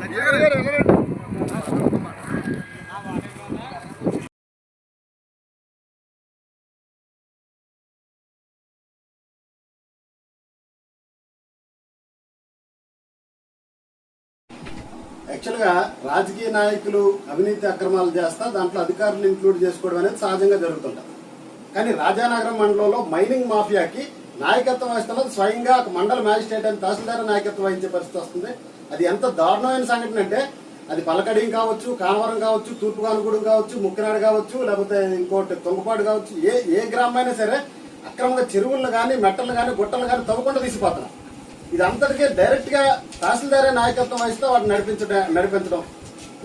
సరిగ్గా లేరు, వెళ్ళండి. యాక్చువల్గా రాజకీయ నాయకులు అవినీతి అక్రమాలు చేస్తా దాంట్లో అధికారులు ఇంక్లూడ్ చేసుకోవడం అనేది సహజంగా జరుగుతుంటుంది. కానీ రాజానగరం మండలంలో మైనింగ్ మాఫియాకి నాయకత్వం వహిస్తున్నది స్వయంగా ఒక మండల మ్యాజిస్ట్రేట్ అని తహసీల్దార్ నాయకత్వం వహించే పరిస్థితి వస్తుంది. అది ఎంత దారుణమైన సంఘటన అంటే అది పలకడియం కావచ్చు కానవరం కావచ్చు తూర్పు కానుగూడెం కావచ్చు ముక్కినాడు కావచ్చు లేకపోతే ఇంకోటి తొంగపాడు కావచ్చు ఏ ఏ గ్రామం సరే అక్రమంగా చెరువులు కానీ మెట్టలు కానీ గుట్టలు కానీ తవ్వకుండా తీసిపోతున్నారు ఇది అంతటికే డైరెక్ట్గా తహసీల్దారే నాయకత్వం వహిస్తే వాటిని నడిపించడం నడిపించడం.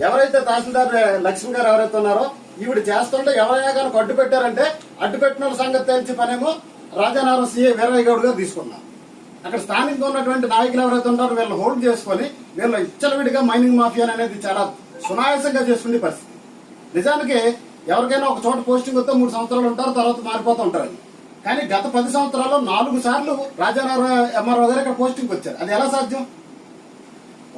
ఎవరైతే తహసీల్దార్ లక్ష్మి గారు ఎవరైతే ఉన్నారో ఈవిడ చేస్తుంటే ఎవరైనా కనుక అడ్డు పెట్టారంటే అడ్డు పెట్టిన సంగతి తెలిసి పనేమో రాజానగరం సీఏ వీరయ్య గౌడ్ గారు తీసుకున్నాం అక్కడ స్థానికంగా ఉన్నటువంటి నాయకులు ఎవరైతే ఉంటారో వీళ్ళు హోల్డ్ చేసుకొని వీళ్ళు ఇచ్చలవిడిగా మైనింగ్ మాఫియా అనేది చాలా సునాయాసంగా చేసుకునే పరిస్థితి. నిజానికి ఎవరికైనా ఒక చోట పోస్టింగ్ వస్తే మూడు సంవత్సరాలు ఉంటారు తర్వాత మారిపోతూ ఉంటారు. కానీ గత పది సంవత్సరాల్లో నాలుగు సార్లు రాజానగరం ఎంఆర్ఓ గారు ఇక్కడ పోస్టింగ్ వచ్చారు. అది ఎలా సాధ్యం?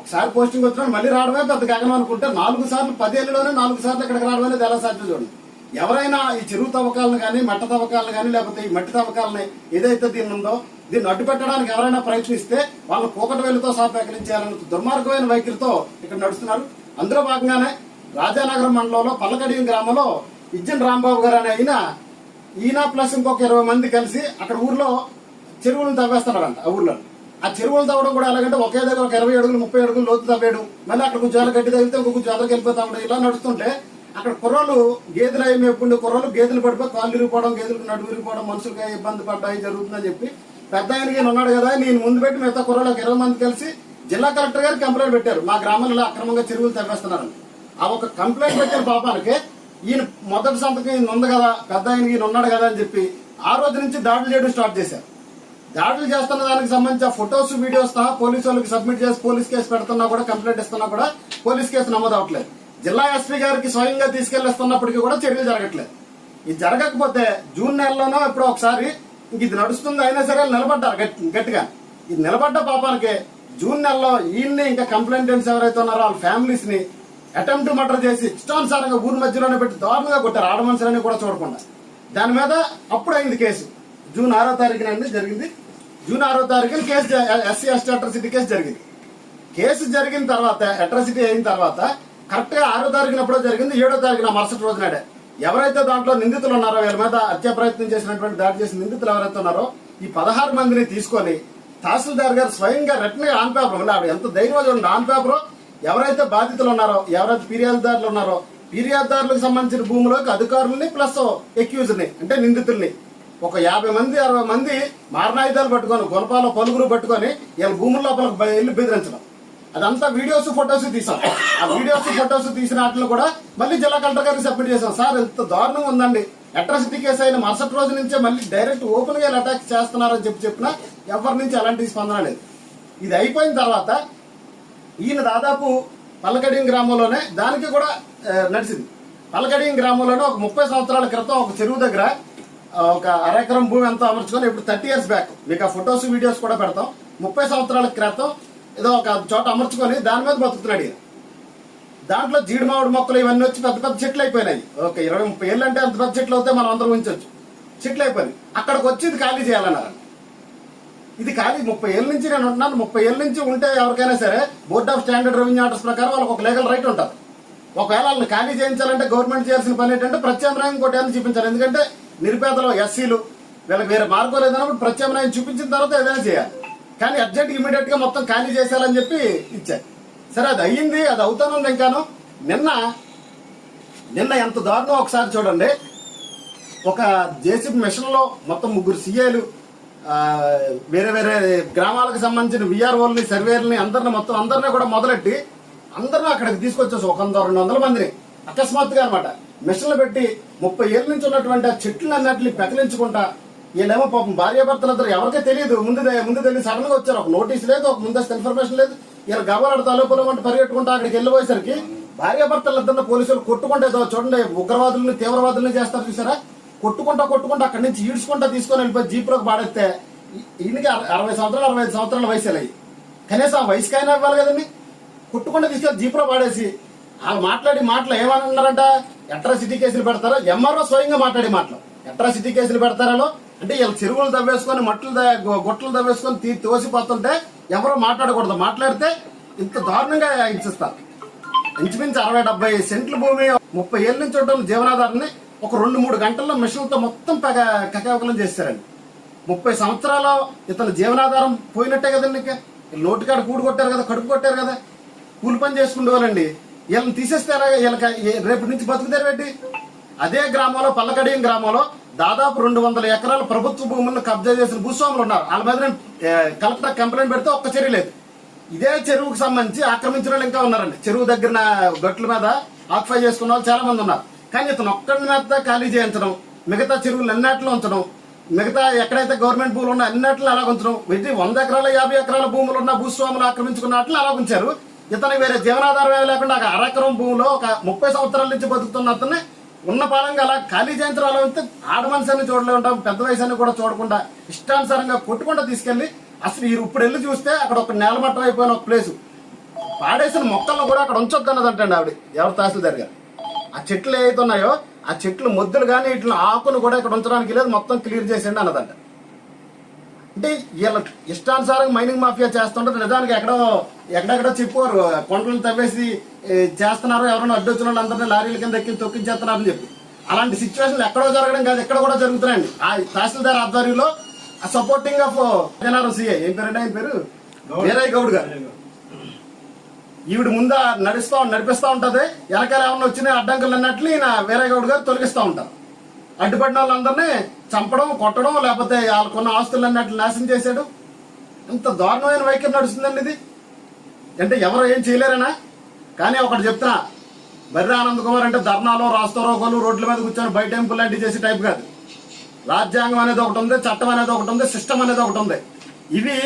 ఒకసారి పోస్టింగ్ వచ్చినా మళ్ళీ రావడమే పెద్ద గగనం అనుకుంటే నాలుగు సార్లు పదేళ్ళలోనే నాలుగు సార్లు ఇక్కడికి రావడం అనేది ఎలా సాధ్యం చూడండి. ఎవరైనా ఈ చెరువు తవ్వకాలను కానీ మట్ట తవ్వకాలను కానీ లేకపోతే ఈ మట్టి తవ్వకాలని ఏదైతే దీన్ని ఉందో దీన్ని అడ్డుపెట్టడానికి ఎవరైనా ప్రయత్నిస్తే వాళ్ళ కూకటి వేలుతో సాపేకరించాలన్న దుర్మార్గమైన వైఖరితో ఇక్కడ నడుస్తున్నారు. అందులో భాగంగానే రాజానగరం మండలంలో పల్లకడియం గ్రామంలో ఇజ్జన్ రాంబాబు గారు అనే ఆయన ఈయన ప్లస్ ఇంకొక ఇరవై మంది కలిసి అక్కడ ఊర్లో చెరువులను తవ్వేస్తున్నారంట ఆ ఊర్లో ఆ చెరువులు తవ్వడం కూడా ఎలాగంటే ఒకే దగ్గర ఒక ఇరవై అడుగులు ముప్పై అడుగులు లోతు తవ్వేయడం. మళ్ళీ అక్కడ కొంచెం చాలా గడ్డి తగిలితే ఇంకొక కొంచెం అదరికి వెళ్ళిపోతా ఉండడం ఇలా నడుస్తుంటే అక్కడ కుర్రలు గేదెలు అయి మేపుకుండే కుర్రలు గేదెలు పడిపోయి కాళ్ళు విరిగిపోవడం గేదెలకు నడుము విరిగిపోవడం మనుషులకి ఇబ్బంది పడ్డాయి జరుగుతుందని చెప్పి పెద్ద ఆయనకి ఉన్నాడు కదా నేను ముందు పెట్టి మిగతా కుర్రలు ఒక ఇరవై మంది కలిసి జిల్లా కలెక్టర్ గారు కంప్లైంట్ పెట్టారు. మా గ్రామంలో అక్రమంగా చెరువులు తవ్వేస్తున్నారు ఆ ఒక కంప్లైంట్ పెట్టిన పాపానికి ఈయన మొదటి సంతకం ఈయన ఉంది కదా పెద్ద ఆయన ఈయన ఉన్నాడు కదా అని చెప్పి ఆ రోజు నుంచి దాడులు చేయడం స్టార్ట్ చేశారు. దాడులు చేస్తున్న దానికి సంబంధించిన ఫొటోస్ వీడియోస్ సహా పోలీసు వాళ్ళకి సబ్మిట్ చేసి పోలీస్ కేసు పెడుతున్నా కూడా కంప్లైంట్ ఇస్తున్నా కూడా పోలీస్ కేసు నమోదు అవ్వట్లేదు జిల్లా ఎస్పీ గారికి స్వయంగా తీసుకెళ్ళిస్తున్నప్పటికీ కూడా చర్యలు జరగట్లేదు. ఇది జరగకపోతే జూన్ నెలలోనో ఎప్పుడో ఒకసారి ఇంక ఇది నడుస్తుంది అయినా సరే నిలబడ్డారు గట్టి- గట్టిగా. ఇది నిలబడ్డ పాపానికి జూన్ నెలలో ఈయన్ని ఇంకా కంప్లైంటెంట్స్ ఎవరైతే ఉన్నారో వాళ్ళ ఫ్యామిలీస్ని అటెంప్ట్ మర్డర్ చేసి ఇష్టానుసారంగా ఊరి మధ్యలోనే పెట్టి దారుణంగా కొట్టారు ఆడ మనుషులని కూడా చూడకుండా. దాని మీద అప్పుడు అయింది కేసు. జూన్ ఆరో తారీఖున అండి జరిగింది. జూన్ ఆరో తారీఖున case SC ST atrocity case జరిగింది. కేసు జరిగిన తర్వాత అట్రాసిటీ అయిన తర్వాత కరెక్ట్గా ఆరో తారీఖున ఎప్పుడో జరిగింది ఏడో తారీఖున మరుసటి రోజు నాడే. ఎవరైతే దాంట్లో నిందితులు ఉన్నారో వీళ్ళ మీద హత్యా ప్రయత్నం చేసినటువంటి దాడి చేసిన నిందితులు ఎవరైతే ఉన్నారో ఈ పదహారు మందిని తీసుకొని తహసీల్దార్ గారు స్వయంగా రిటర్న్ ఆన్ పేపర్ ఆవిడ. ఎంత ధైర్యం చూడండి ఆన్ పేపర్ ఎవరైతే బాధితులు ఉన్నారో ఎవరైతే ఫిర్యాదుదారులు ఉన్నారో ఫిర్యాదుదారులకు సంబంధించిన భూములకు అధికారులని ప్లస్ ఎక్యూజ్ని అంటే నిందితుల్ని ఒక యాభై మంది అరవై మంది మారణాయుధాలు పట్టుకొని గుణపాల పలుగురు పట్టుకొని వీళ్ళ భూముల లోపల వెళ్ళి బెదిరించడం. అదంతా వీడియోస్ ఫొటోస్ తీసాం. ఆ వీడియోస్ ఫొటోస్ తీసిన వాటిలో కూడా మళ్ళీ జిల్లా కలెక్టర్ గారికి సబ్మిట్ చేసాం సార్ ఎంత దారుణం ఉందండి. అట్రాసిటీ కేసు అయిన మరుసటి రోజు నుంచే మళ్ళీ డైరెక్ట్ ఓపెన్గా అటాక్ చేస్తున్నారని చెప్పి చెప్పినా ఎవరి నుంచి అలాంటి స్పందన లేదు. ఇది అయిపోయిన తర్వాత ఈయన దాదాపు పల్లకడియం గ్రామంలోనే దానికి కూడా నడిచింది. పల్లకడియం గ్రామంలోనే ఒక ముప్పై సంవత్సరాల క్రితం ఒక చెరువు దగ్గర ఒక అరెకరం భూమి ఎంతో అమర్చుకొని ఇప్పుడు థర్టీ ఇయర్స్ బ్యాక్ మీకు ఆ ఫొటోస్ వీడియోస్ కూడా పెడతాం. ముప్పై సంవత్సరాల క్రితం ఏదో ఒక చోట అమర్చుకొని దాని మీద బతుకుతున్నాడు ఈయన. దాంట్లో జీడి మామిడి మొక్కలు ఇవన్నీ వచ్చి పెద్ద పెద్ద చెట్లు అయిపోయినాయి. ఒక ఇరవై ముప్పై ఏళ్ళు అంటే అంత పెద్ద చెట్లు అవుతాయి మనం అందరం ఉంచవచ్చు చెట్లు అయిపోయినాయి. అక్కడికి వచ్చి ఇది ఖాళీ చేయాలన్నారు. ఇది ఖాళీ ముప్పై ఏళ్ళ నుంచి నేను ఉంటున్నాను. ముప్పై ఏళ్ళ నుంచి ఉంటే ఎవరికైనా సరే board of standard revenue orders ప్రకారం వాళ్ళకి ఒక లీగల్ రైట్ ఉంటుంది. ఒకవేళ వాళ్ళని ఖాళీ చేయించాలంటే గవర్నమెంట్ చేయాల్సిన పని ఏంటంటే ప్రత్యామ్నాయం కొట్టేయాలని చూపించాలి. ఎందుకంటే నిరుపేదలు ఎస్సీలు వీళ్ళకి వేరే మార్గం లేదన్నప్పుడు ప్రత్యామ్నాయం చూపించిన తర్వాత ఏదైనా చేయాలి. కానీ అర్జెంట్ ఇమీడియట్గా మొత్తం ఖాళీ చేసేయాలని చెప్పి ఇచ్చారు. సరే అది అయ్యింది అది అవుతానుంది ఇంకాను నిన్న నిన్న ఎంత దారుణం ఒకసారి చూడండి. ఒక జేసీబీ మిషన్లో మొత్తం ముగ్గురు సీఏలు వేరే వేరే గ్రామాలకు సంబంధించిన విఆర్ఓల్ని సర్వేలని అందరిని మొత్తం అందరినీ కూడా మొదలెట్టి అందరిని అక్కడికి తీసుకొచ్చేసి ఒక వంద రెండు వందల మందిని అకస్మాత్తుగా అనమాట మిషన్లు పెట్టి ముప్పై ఏళ్ళ నుంచి ఉన్నటువంటి ఆ చెట్లు అన్నిటిని పెకలించుకుంటా వీళ్ళేమో పాపం భార్యాభర్తలు ఇద్దరు ఎవరికీ తెలియదు. ముందు ముందు తెలియదు. సడన్గా వచ్చారు. ఒక నోటీస్ లేదు ఒక ముందస్తు ఇన్ఫర్మేషన్ లేదు. వీళ్ళు గవ్వలాడు తలుపులు వంటి పరిగెట్టుకుంటా అక్కడికి వెళ్ళిపోయేసరికి భార్యాభర్తలు పోలీసులు కొట్టుకుంటే చూడండి ఉగ్రవాదులను తీవ్రవాదుల్ని చేస్తారు చూసారా? కొట్టుకుంటా కొట్టుకుంటా అక్కడి నుంచి ఈడ్చుకుంటా తీసుకొని వెళ్ళిపోయి జీప్లోకి పాడేస్తే ఈయనకి అరవై సంవత్సరాలు అరవై ఐదు సంవత్సరాల వయసు అయ్యి. కనీసం ఆ వయసుకైనా ఇవ్వాలి కదండి? కొట్టుకుంటా తీసుకెళ్ళి జీప్లో పాడేసి వాళ్ళు మాట్లాడి మాటలు ఏమని అన్నారంట అట్రాసిటీ కేసులు పెడతారో? ఎంఆర్ఓ స్వయంగా మాట్లాడి మాటలు. అట్రాసిటీ కేసులు పెడతారో అంటే వీళ్ళు చెరువులు తవ్వేసుకొని మట్టలు గుట్టలు తవ్వేసుకొని తీ తోసిపోతుంటే ఎవరో మాట్లాడకూడదు. మాట్లాడితే ఇంత దారుణంగా హింసిస్తారు. ఇంచుమించు అరవై డెబ్బై సెంట్ల భూమి ముప్పై ఏళ్ళ నుంచి ఉండడం జీవనాధారాన్ని ఒక రెండు మూడు గంటల్లో మిషన్లతో మొత్తం పగ కకావకలం చేస్తారండి ముప్పై సంవత్సరాల ఇతను జీవనాధారం పోయినట్టే కదండి ఇంకా. నోటికాడ కూడు కొట్టారు కదా కడుపు కొట్టారు కదా. కూలి పని చేసుకుండేవాళ్ళండి వీళ్ళని తీసేస్తే వీళ్ళకి రేపు రేపటి నుంచి బతుకుతారు పెట్టి అదే గ్రామంలో పల్లకడియం గ్రామంలో దాదాపు రెండు వందల ఎకరాల ప్రభుత్వ భూములను కబ్జా చేసిన భూస్వాములు ఉన్నారు. వాళ్ళ మీద కలెక్టర్ కంప్లైంట్ పెడితే ఒక్క చర్య లేదు. ఇదే చెరువుకు సంబంధించి ఆక్రమించిన వాళ్ళు ఇంకా ఉన్నారండి. చెరువు దగ్గర గట్ల మీద ఆక్యుపై చేసుకున్న వాళ్ళు చాలా మంది ఉన్నారు. కానీ ఇతను ఒక్కడి మీద ఖాళీ చేయించడం మిగతా చెరువులు అన్నిట్లో ఉంచడం మిగతా ఎక్కడైతే గవర్నమెంట్ భూములు ఉన్నా అన్నిట్లో అలా ఉంచడం వీటి వంద ఎకరాల యాభై ఎకరాల భూములు ఉన్న భూస్వాములు ఆక్రమించుకున్న అట్లా అలా ఉంచారు ఇతనికి వేరే జీవనాధారం లేకుండా ఒక అరకరం భూమిలో ఒక ముప్పై సంవత్సరాల నుంచి బతుకుతున్న అతన్ని ఉన్న పాలంగా అలా ఖాళీ చేయించడం అలా ఉంటే ఆడ మనిషిని చూడలే ఉంటాం పెద్ద వయసు కూడా చూడకుండా ఇష్టానుసారంగా కొట్టుకుండా తీసుకెళ్ళి అసలు ఈ ఇప్పుడు వెళ్ళి చూస్తే అక్కడ ఒక నేలమట్టం అయిపోయిన ఒక ప్లేసు పాడేసిన మొక్కలను కూడా అక్కడ ఉంచొద్దన్నదంటండి ఆవిడ ఎవరు తహసీల్దార్ గారు. ఆ చెట్లు ఏవైతే ఉన్నాయో ఆ చెట్లు మొద్దులు కానీ ఇట్లా ఆకును కూడా ఇక్కడ ఉంచడానికి లేదు మొత్తం క్లియర్ చేసేయండి అన్నదంట. అంటే వీళ్ళ ఇష్టానుసారంగా మైనింగ్ మాఫియా చేస్తుంటారు. నిజానికి ఎక్కడో ఎక్కడెక్కడో చెప్పారు. కొండలను తవ్వేసి చేస్తున్నారు. ఎవరైనా అడ్డొచ్చిన వాళ్ళందరినీ లారీల కింద ఎక్కి తొక్కించేస్తున్నారని చెప్పి. అలాంటి సిచ్యువేషన్లు ఎక్కడో జరగడం కాదు. ఎక్కడ కూడా జరుగుతున్నాయండి. ఆ తహసీల్దార్ ఆధ్వర్యంలో సపోర్టింగ్ ఆఫ్ జనారం సిఐ ఏం పేరండి ఆయన పేరు? వీరయ్య గౌడ్ గారు. ఈవిడ ముందా నడుస్తా నడిపిస్తా ఉంటది. వెనకాల ఏమన్నా వచ్చిన అడ్డంకులు అన్నట్లు ఈయన వీరయ్య గౌడ్ గారు తొలగిస్తా ఉంటారు. అడ్డుపడిన వాళ్ళందరినీ చంపడం కొట్టడం లేకపోతే వాళ్ళకున్న ఆస్తులు అన్నట్లు నాశనం చేశాడు ఇంత దారుణమైన వైఖరి నడుస్తుందండి ఇది. అంటే ఎవరు ఏం చేయలేరనా? కానీ ఒకటి చెప్తా బర్రె ఆనంద్ కుమార్ అంటే ధర్నాలో రాస్తారోకోలు రోడ్ల మీద కూర్చొని బయట టెంపుల్ లాంటివి చేసే టైప్ కాదు. రాజ్యాంగం అనేది ఒకటి ఉంది చట్టం అనేది ఒకటి ఉంది సిస్టమ్ అనేది ఒకటి ఉంది. ఇవి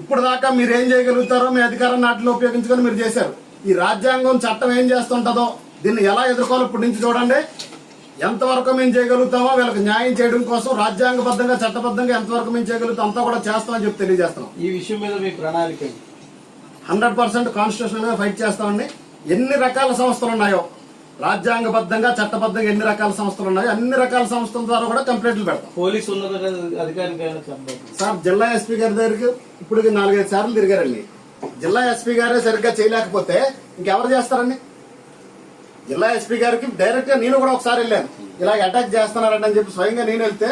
ఇప్పుడు దాకా మీరు ఏం చేయగలుగుతారో మీ అధికారం నాటిలో ఉపయోగించుకొని మీరు చేశారు. ఈ రాజ్యాంగం చట్టం ఏం చేస్తుంటదో దీన్ని ఎలా ఎదుర్కోవాలో ఇప్పటి నుంచి చూడండి. ఎంతవరకు మేము చేయగలుగుతామో వీళ్ళకి న్యాయం చేయడం కోసం రాజ్యాంగబద్ధంగా చట్టబద్ధంగా ఎంతవరకు మేము చేయగలుగుతాం అంతా కూడా చేస్తామని చెప్పి తెలియజేస్తున్నాం. ఈ విషయం మీద మీ ప్రణాళిక? హండ్రెడ్ పర్సెంట్ కాన్స్టిట్యూషనల్గా ఫైట్ చేస్తామండి. ఎన్ని రకాల సంస్థలు ఉన్నాయో? రాజ్యాంగబద్ధంగా చట్టబద్ధంగా ఎన్ని రకాల సంస్థలు ఉన్నాయో అన్ని రకాల సంస్థల ద్వారా కూడా కంప్లైంట్లు పెడతాం. పోలీసు సార్ జిల్లా ఎస్పీ గారి దగ్గరికి ఇప్పుడు నాలుగైదు సార్లు తిరిగారండి. జిల్లా ఎస్పీ గారే సరిగ్గా చేయలేకపోతే ఇంకెవరు చేస్తారండి? జిల్లా ఎస్పీ గారికి డైరెక్ట్గా నేను కూడా ఒకసారి వెళ్ళాను. ఇలా అటాక్ చేస్తున్నారండి అని చెప్పి స్వయంగా నేను వెళ్తే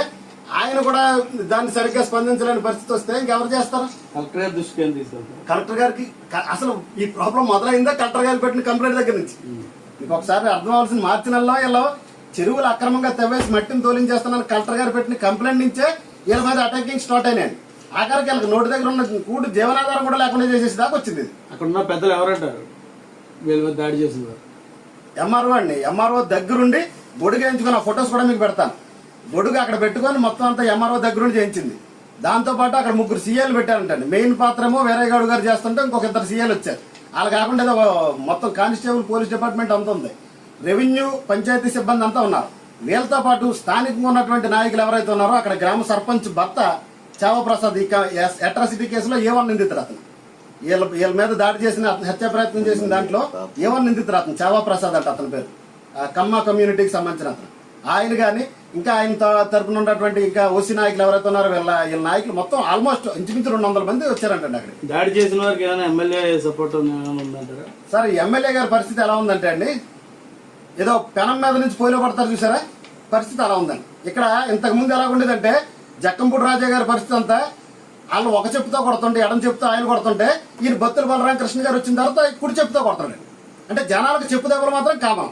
ఆయన కూడా దాన్ని సరిగ్గా స్పందించలేని పరిస్థితి వస్తే ఇంకెవరు చేస్తారు? కలెక్టర్ గారి దృష్టికి కలెక్టర్ గారికి అసలు ఈ ప్రాబ్లం మొదలైందా? కలెక్టర్ గారికి పెట్టిన కంప్లైంట్ దగ్గర నుంచి. మీకు ఒకసారి అర్థం అవ్వాల్సిన మార్చి నెలలో ఇలా చెరువులు అక్రమంగా తవ్వేసి మట్టిని తోలించేస్తున్నాను కలెక్టర్ గారు పెట్టిన కంప్లైంట్ నుంచే వీళ్ళ మీద అటాకింగ్ స్టార్ట్ అయినాయి. ఆఖరికి వీళ్ళకి నోటి దగ్గర ఉన్న కూడు జీవనాధారం కూడా లేకుండా చేసేసి దాకా వచ్చింది. అక్కడ ఉన్న పెద్దలు ఎవరంటారు? వీళ్ళ మీద దాడి చేసిన వారు. ఎంఆర్ఓ అండి. ఎంఆర్ఓ దగ్గరుండి బొడుగు వేయించుకున్న ఫొటోస్ కూడా మీకు పెడతాను. బొడుగు అక్కడ పెట్టుకొని మొత్తం అంతా ఎంఆర్ఓ దగ్గరుండి చేయించింది. దాంతోపాటు అక్కడ ముగ్గురు సీఏలు పెట్టారంటండి. మెయిన్ పాత్రమో వేరేగాడు గారు చేస్తుంటే ఇంకొక ఇద్దరు సీఏలు వచ్చారు. వాళ్ళు కాకుండా ఏదో మొత్తం కానిస్టేబుల్ పోలీస్ డిపార్ట్మెంట్ అంతా ఉంది. రెవెన్యూ పంచాయతీ సిబ్బంది అంతా ఉన్నారు. వీళ్ళతో పాటు స్థానికంగా ఉన్నటువంటి నాయకులు ఎవరైతే ఉన్నారో అక్కడ గ్రామ సర్పంచ్ భర్త చావప్రసాద్ ఈ అట్రాసిటీ కేసులో ఏమని నిందితుడు అతను. వీళ్ళ వీళ్ళ మీద దాడి చేసిన అతను హత్య ప్రయత్నం చేసిన దాంట్లో ఏమని నిందితుడు అతను చావా ప్రసాద్ అంట అతని పేరు. కమ్మ కమ్యూనిటీకి సంబంధించిన అతను. ఆయన కానీ ఇంకా ఆయన తరపున ఉన్నటువంటి ఇంకా ఓసీ నాయకులు ఎవరైతే ఉన్నారో వీళ్ళ వీళ్ళ నాయకులు మొత్తం ఆల్మోస్ట్ ఇంచుమించు రెండు వందల మంది వచ్చారంటండి అక్కడికి. దాడి చేసిన వారికి ఏమైనా ఎమ్మెల్యే సపోర్ట్ ఉందంటారా? సార్ ఎమ్మెల్యే గారి పరిస్థితి ఎలా ఉందంటే అండి ఏదో పెనం మీద నుంచి పోయిలో పడతారు చూసారా? పరిస్థితి అలా ఉందండి. ఇక్కడ ఇంతకు ముందు ఎలా ఉండేదంటే జక్కంపూడి రాజా గారి పరిస్థితి అంతా వాళ్ళు ఒక చెప్పుతో కొడుతుంటే ఎడం చెప్తూ ఆయన కొడుతుంటే ఈయన బత్తుల బలరామ కృష్ణ గారు వచ్చిన తర్వాత కుడి చెప్పుతో కొడతాడు అంటే జనాలకు చెప్పు దెబ్బలు మాత్రం కామం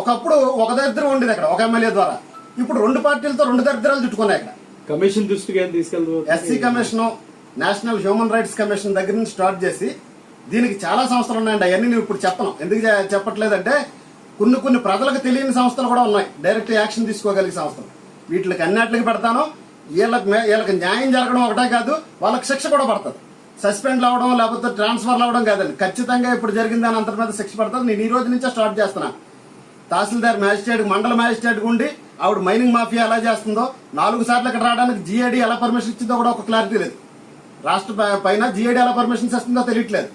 ఒకప్పుడు ఒక దరిద్రం ఉండేది అక్కడ ఒక ఎమ్మెల్యే ద్వారా. ఇప్పుడు రెండు పార్టీలతో రెండు దరిద్రాలు చుట్టుకున్నాయి ఇక్కడ కమిషన్ దృష్టికి ఏం తీసుకెళ్తారు SC commission national human rights commission దగ్గర నుంచి స్టార్ట్ చేసి దీనికి చాలా సంస్థలు ఉన్నాయండి అవన్నీ నేను ఇప్పుడు చెప్పను. ఎందుకు చెప్పట్లేదంటే కొన్ని కొన్ని ప్రజలకు తెలియని సంస్థలు కూడా ఉన్నాయి. డైరెక్ట్ యాక్షన్ తీసుకోగలిగే సంస్థలు. వీటికి అన్నిటికి పెడతాను. వీళ్ళకి వీళ్ళకి న్యాయం జరగడం ఒకటే కాదు వాళ్ళకి శిక్ష కూడా పడుతుంది. సస్పెండ్ అవ్వడం లేకపోతే ట్రాన్స్ఫర్ అవ్వడం కాదండి. ఖచ్చితంగా ఇప్పుడు జరిగిన దాని అంతటి మీద శిక్ష పడుతుంది. నేను ఈ రోజు నుంచే స్టార్ట్ చేస్తున్నా. తహసీల్దార్ మ్యాజిస్ట్రేట్ మండల మ్యాజిస్ట్రేట్ ఉండి ఆవిడ మైనింగ్ మాఫియా ఎలా చేస్తుందో నాలుగు సార్లు ఇక్కడ రావడానికి జీఏడీ ఎలా పర్మిషన్ ఇచ్చిందో కూడా ఒక క్లారిటీ లేదు. రాష్ట్ర ప- పైన జీఏడీ ఎలా పర్మిషన్స్ ఇస్తుందో తెలియట్లేదు.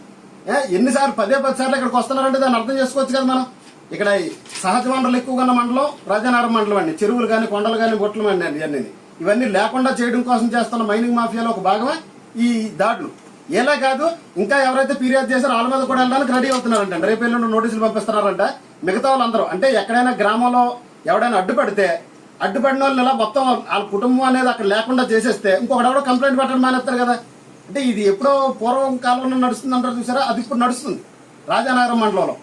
ఏ, ఎన్నిసార్లు పదే పది సార్లు ఇక్కడికి వస్తున్నారంటే దాన్ని అర్థం చేసుకోవచ్చు కదా మనం. ఇక్కడ ఈ సహజ వనరులు ఎక్కువగా ఉన్న మండలం రాజానగరం మండలం అండి. చెరువులు కానీ కొండలు కానీ బొట్లు అండి ఇవన్నీ. ఇవన్నీ లేకుండా చేయడం కోసం చేస్తున్న మైనింగ్ మాఫియాలో ఒక భాగమే ఈ దాడులు. ఎలా కాదు ఇంకా ఎవరైతే ఫిర్యాదు చేశారో వాళ్ళ మీద కూడా వెళ్ళడానికి రెడీ అవుతున్నారంట. రేపు ఎల్లుండి నోటీసులు పంపిస్తున్నారంట. మిగతా వాళ్ళందరూ. అంటే ఎక్కడైనా గ్రామంలో ఎవడైనా అడ్డుపడితే అడ్డుపడిన వాళ్ళు ఇలా మొత్తం వాళ్ళ కుటుంబం అనేది అక్కడ లేకుండా చేసేస్తే ఇంకొకడెవడో కంప్లైంట్ పెట్టడం మానేస్తారు కదా. అంటే ఇది ఎప్పుడో పూర్వం కాలంలో నడుస్తుంది అంటారు చూసారా? అది ఇప్పుడు నడుస్తుంది. రాజానగరం మండలంలో.